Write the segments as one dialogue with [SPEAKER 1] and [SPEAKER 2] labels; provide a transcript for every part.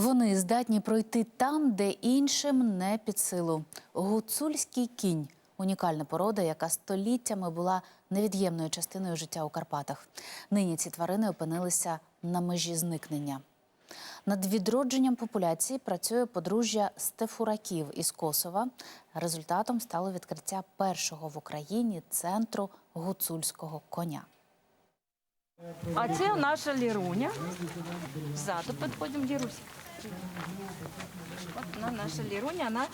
[SPEAKER 1] Вони здатні пройти там, де іншим не під силу. Гуцульський кінь унікальна порода, яка століттями була невід'ємною частиною життя у Карпатах. Нині ці тварини опинилися на межі зникнення. Над відродженням популяції працює подружжя Стефураків із Косова. Результатом стало відкриття першого в Україні центру гуцульського коня.
[SPEAKER 2] А це наша ліруня. Ззаду підходимо Лірусь. От вона наша ліруня, вона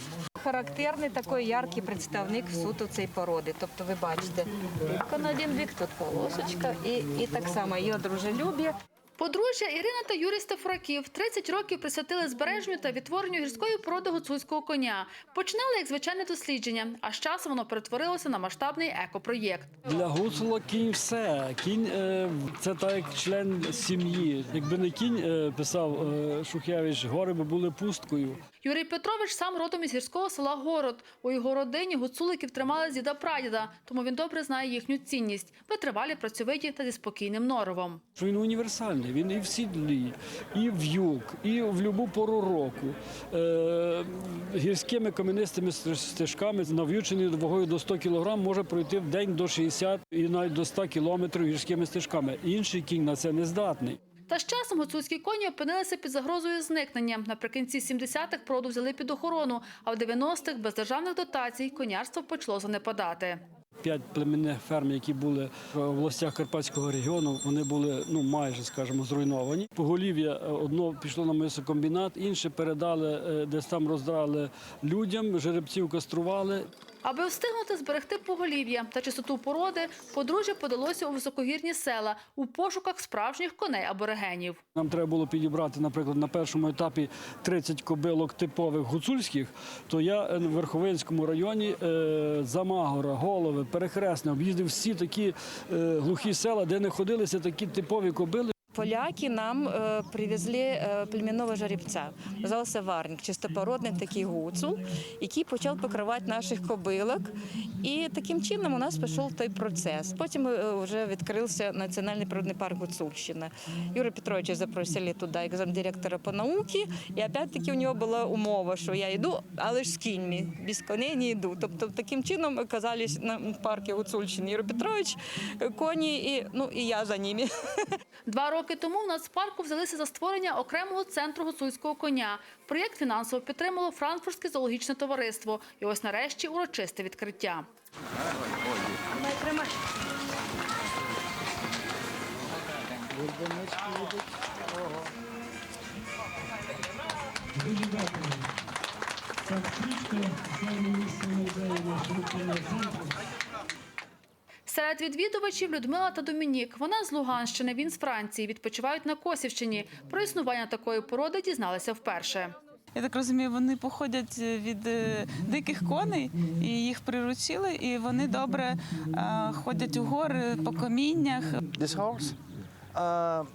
[SPEAKER 2] характерний такий яркий представник суто цієї породи. Тобто ви бачите, на один вік, тут полосочка і, і так само її дружелюб'я.
[SPEAKER 3] Подружжя Ірина та Юрій Стафураків 30 років присвятили збереженню та відтворенню гірської породи гуцульського коня. Починали як звичайне дослідження, а з часом воно перетворилося на масштабний екопроєкт.
[SPEAKER 4] Для гуцула кінь все. Кінь е, це так як член сім'ї. Якби не кінь, е, писав е, Шухевич, гори би були пусткою.
[SPEAKER 3] Юрій Петрович сам родом із гірського села Город. У його родині гуцуликів тримали діда прадіда, тому він добре знає їхню цінність. Витривалі, працьовиті та зі спокійним норовом.
[SPEAKER 4] Він універсальний. Він і в сідлі, і в юг, і в будь-яку пору року. Е, гірськими кам'янистими стежками, нав'ючений вагою до 100 кг, може пройти в день до 60 і навіть до 100 кілометрів гірськими стежками. Інший кінь на це не здатний.
[SPEAKER 3] Та з часом гуцульські коні опинилися під загрозою зникнення. Наприкінці 70-х породу взяли під охорону, а в 90-х без державних дотацій конярство почало занепадати.
[SPEAKER 4] П'ять племенних ферм, які були в областях Карпатського регіону, вони були ну майже, скажімо, зруйновані. Поголів'я е, одно пішло на мисокомбінат, інше передали е, десь там роздрали людям, жеребців кастрували.
[SPEAKER 3] Аби встигнути зберегти поголів'я та чистоту породи, подружжя подалося у високогірні села у пошуках справжніх коней аборигенів.
[SPEAKER 4] Нам треба було підібрати, наприклад, на першому етапі 30 кобилок типових гуцульських. То я е, в Верховинському районі е, Замагора, Голови, Перехресне об'їздив всі такі е, глухі села, де не ходилися такі типові кобили.
[SPEAKER 2] Поляки нам е, привезли е, племінного жеребця. Називався Варник, чистопородний такий гуцул, який почав покривати наших кобилок. І таким чином у нас пішов той процес. Потім е, вже відкрився Національний природний парк Гуцульщина. Юра Петровича запросили туди як замдиректора по науці. І опять-таки у нього була умова, що я йду, але ж з кіньми, без коней не йду. Тобто таким чином оказались на парку Гуцульщини Юра Петрович, коні і, ну, і я за ними.
[SPEAKER 3] Два роки тому в нацпарку взялися за створення окремого центру гуцульського коня. Проєкт фінансово підтримало Франкфуртське зоологічне товариство. І ось нарешті урочисте відкриття. Серед відвідувачів Людмила та Домінік. Вона з Луганщини, він з Франції. Відпочивають на Косівщині. Про існування такої породи дізналися вперше.
[SPEAKER 5] Я так розумію, вони походять від е, диких коней і їх приручили, і вони добре е, ходять у гори по каміннях.
[SPEAKER 6] Uh,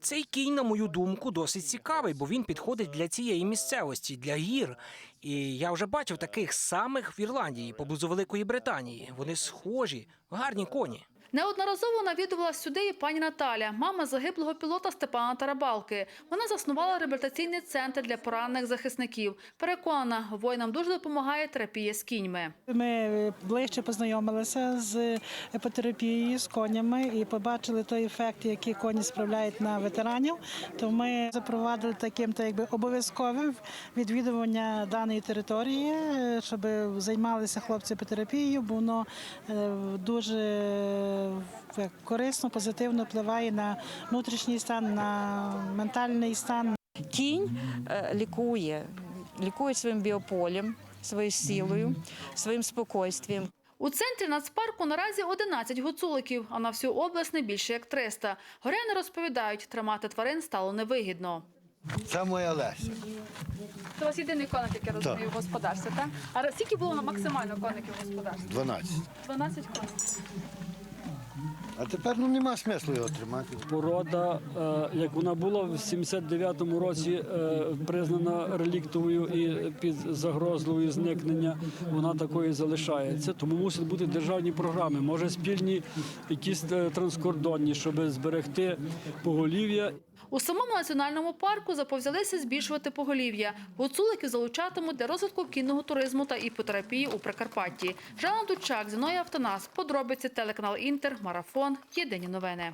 [SPEAKER 7] Цей кінь, на мою думку, досить цікавий, бо він підходить для цієї місцевості, для гір. І я вже бачив таких самих в Ірландії, поблизу Великої Британії. Вони схожі, гарні коні.
[SPEAKER 3] Неодноразово навідувала сюди і пані Наталя, мама загиблого пілота Степана Тарабалки. Вона заснувала реабілітаційний центр для поранених захисників. Переконана, воїнам дуже допомагає терапія з кіньми.
[SPEAKER 8] Ми ближче познайомилися з епотерапією, з конями і побачили той ефект, який коні справляють на ветеранів. То ми запровадили таким та якби обов'язковим відвідування даної території, щоб займалися хлопці епотерапією, бо воно е, дуже е, корисно, позитивно впливає на внутрішній стан, на ментальний стан.
[SPEAKER 2] Кінь е, лікує, лікує своїм біополем, своєю силою, своїм спокійствием.
[SPEAKER 3] У центрі нацпарку наразі 11 гуцуликів, а на всю область не більше як 300. Горяни розповідають, тримати тварин стало невигідно.
[SPEAKER 9] Це моя Леся.
[SPEAKER 3] Це у вас єдиний коник, який
[SPEAKER 9] розумію,
[SPEAKER 3] в господарстві, так? А скільки було на максимально коників в господарстві?
[SPEAKER 9] 12.
[SPEAKER 3] 12 коників.
[SPEAKER 9] А тепер ну нема смислу його тримати.
[SPEAKER 4] Порода, е, як вона була в 79-му році е, признана реліктовою і під загрозливою зникнення, вона такою залишається. Тому мусять бути державні програми, може спільні якісь е, транскордонні, щоб зберегти поголів'я.
[SPEAKER 3] У самому національному парку заповзялися збільшувати поголів'я. Гуцуликів залучатимуть для розвитку кінного туризму та іпотерапії у Прикарпатті. Жанна Дучак, Зіноя Автонас. Подробиці телеканал Інтер, Марафон. Єдині новини.